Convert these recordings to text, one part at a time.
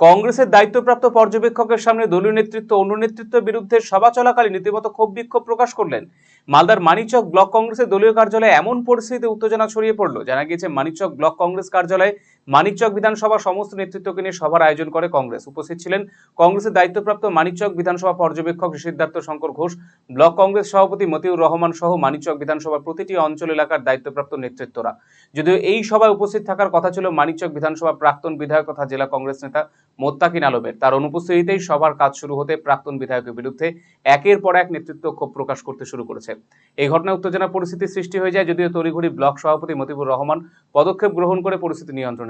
কংগ্রেসের দায়িত্বপ্রাপ্ত পর্যবেক্ষকের সামনে দলীয় নেতৃত্ব অন্য নেতৃত্বের বিরুদ্ধে সভা চলাকালীন রীতিমতো ক্ষোভ বিক্ষোভ প্রকাশ করলেন। মালদার মানিচক ব্লক কংগ্রেসের দলীয় কার্যালয়ে এমন পরিস্থিতিতে উত্তেজনা ছড়িয়ে পড়ল। জানা গিয়েছে মানিচক ব্লক কংগ্রেস কার্যালয়ে মানিকচক বিধানসভা সমস্ত নেতৃত্বকে নিয়ে সভার আয়োজন করে কংগ্রেস। উপস্থিত ছিলেন কংগ্রেসের দায়িত্বপ্রাপ্ত মানিকচক বিধানসভা পর্যবেক্ষক সিদ্ধার্থ শঙ্কর ঘোষ, ব্লক কংগ্রেস সভাপতি মতিউর রহমান সহ মানিকচক বিধানসভার প্রতিটি অঞ্চল এলাকার দায়িত্বপ্রাপ্ত নেতৃত্বরা। যদিও এই সভায় উপস্থিত থাকার কথা ছিল মানিকচক বিধানসভা প্রাক্তন বিধায়ক তথা জেলা কংগ্রেস নেতা মোত্তাকিন আলমের। তার অনুপস্থিতিতেই সভার কাজ শুরু হতে প্রাক্তন বিধায়কের বিরুদ্ধে একের পর এক নেতৃত্ব ক্ষোভ প্রকাশ করতে শুরু করেছে। এই ঘটনায় উত্তেজনা পরিস্থিতি সৃষ্টি হয়ে যায়, যদিও তড়িঘড়ি ব্লক সভাপতি মতিবুর রহমান পদক্ষেপ গ্রহণ করে পরিস্থিতি নিয়ন্ত্রণে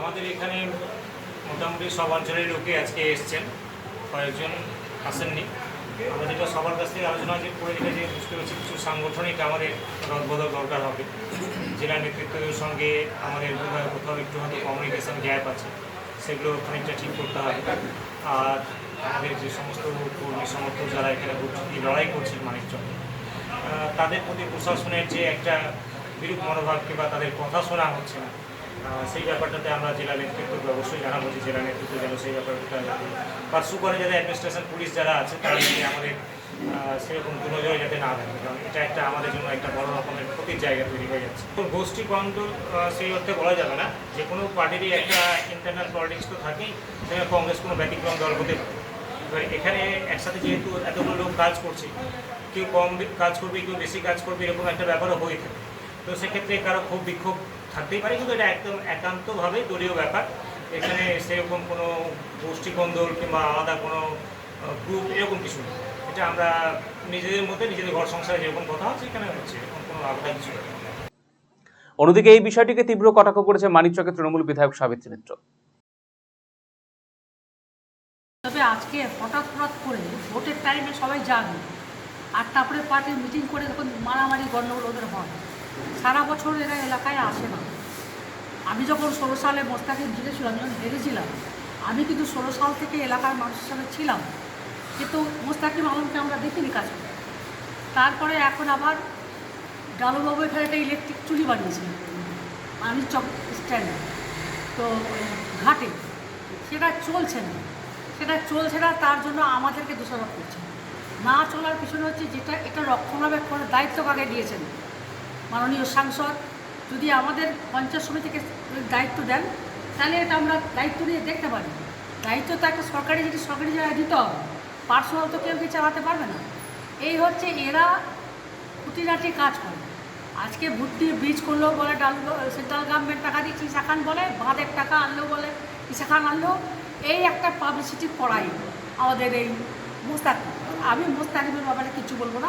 আমাদের এখানে মোটামুটি সব অঞ্চলের লোকে আজকে এসছেন। কয়েকজন আসেননি। আমরা যেটা সবার কাছ থেকে আলোচনা যে করে যেটা যে বুঝতে পারছি কিছু সাংগঠনিক আমাদের রদবদল দরকার হবে। জেলা নেতৃত্বদের সঙ্গে আমাদের কোথাও একটু হয়তো কমিউনিকেশান গ্যাপ আছে সেগুলো খানিকটা ঠিক করতে হবে। আর আমাদের যে সমস্ত কর্মী সমর্থক যারা এখানে লড়াই করছেন আহ, তাদের প্রতি প্রশাসনের যে একটা বিরূপ মনোভাব বা তাদের কথা শোনা হচ্ছে না সেই ব্যাপারটাতে আমরা জেলা নেতৃত্বকে অবশ্যই জানাব যে জেলা নেতৃত্ব যেন সেই ব্যাপারটা পার্সু করে, যাতে অ্যাডমিনিস্ট্রেশন পুলিশ যারা আছে, তারা যাতে আমাদের সেরকম দুর্নজয় যাতে না থাকে। কারণ এটা একটা আমাদের জন্য একটা বড় রকমের ক্ষতির জায়গা তৈরি হয়ে যাচ্ছে। তো গোষ্ঠী কন্ট্রোল সেই অর্থে বলা যাবে না। যে কোনো পার্টিরই একটা ইন্টারনাল পলিটিক্স তো থাকেই, সেখানে কংগ্রেস কোনো ব্যতিক্রম দল হতে পারে। এবার এখানে একসাথে যেহেতু এতগুলো লোক কাজ করছে, কেউ কম কাজ করবে, কেউ বেশি কাজ করবে, এরকম একটা ব্যাপারও হয়ে থাকে। তো সেক্ষেত্রে কারও খুব বিক্ষোভ থাকতেই পারে কিন্তু এটা একদম একান্তভাবে দলীয় ব্যাপার। এখানে সেরকম কোনো গোষ্ঠী কন্দল কিংবা আলাদা কোনো গ্রুপ এরকম কিছু নেই। এটা আমরা নিজেদের মধ্যে নিজেদের ঘর সংসারে যেরকম কথা হচ্ছে এখানে হচ্ছে এরকম কোনো আলাদা কিছু অন্যদিকে এই বিষয়টিকে তীব্র কটাক্ষ করেছে মানিকচকের তৃণমূল বিধায়ক সাবিত্রী মিত্র। তবে আজকে হঠাৎ হঠাৎ করে ভোটের টাইমে সবাই যাবে আর তারপরে পার্টির মিটিং করে যখন মারামারি গণ্ডগোল ওদের হয়। সারা বছর এরা এলাকায় আসে না। আমি যখন ষোলো সালে মোস্তাকে জিতেছিলাম, যখন হেরেছিলাম, আমি কিন্তু ষোলো সাল থেকে এলাকার মানুষের সাথে ছিলাম। কিন্তু মোস্তাকিম আলমকে আমরা দেখিনি কাজ। তারপরে এখন আবার ডালুবাবু এখানে একটা ইলেকট্রিক চুরি বানিয়েছে। আমি চক স্ট্যান্ডে তো, ঘাটে। সেটা চলছে না। সেটা চলছে না, তার জন্য আমাদেরকে দোষারোপ করছে। না চলার পিছনে হচ্ছে যেটা, এটা রক্ষণাবেক্ষণের দায়িত্ব কাকে দিয়েছেন? মাননীয় সাংসদ, যদি আমাদের পঞ্চায়েত সমিতিকে দায়িত্ব দেন, তাহলে এটা আমরা দায়িত্ব নিয়ে দেখতে পারি। দায়িত্ব তো একটা সরকারি যদি সরকারি জায়গায় দিতে হবে পার্সোনাল তো কেউ কি চালাতে পারবে না। এই হচ্ছে এরা খুঁটিনাটি কাজ করে। আজকে ভর্তি ব্রিজ করলেও বলে ডাল, সেন্ট্রাল গভর্নমেন্ট টাকা দিচ্ছি ইসাখান বলে, বাঁধের টাকা আনলেও বলে ইসাখান আনলেও এই একটা পাবলিসিটি করাই আমাদের এই মোস্তাকিম আমি মোস্তাকিমের ব্যাপারে কিছু বলব না।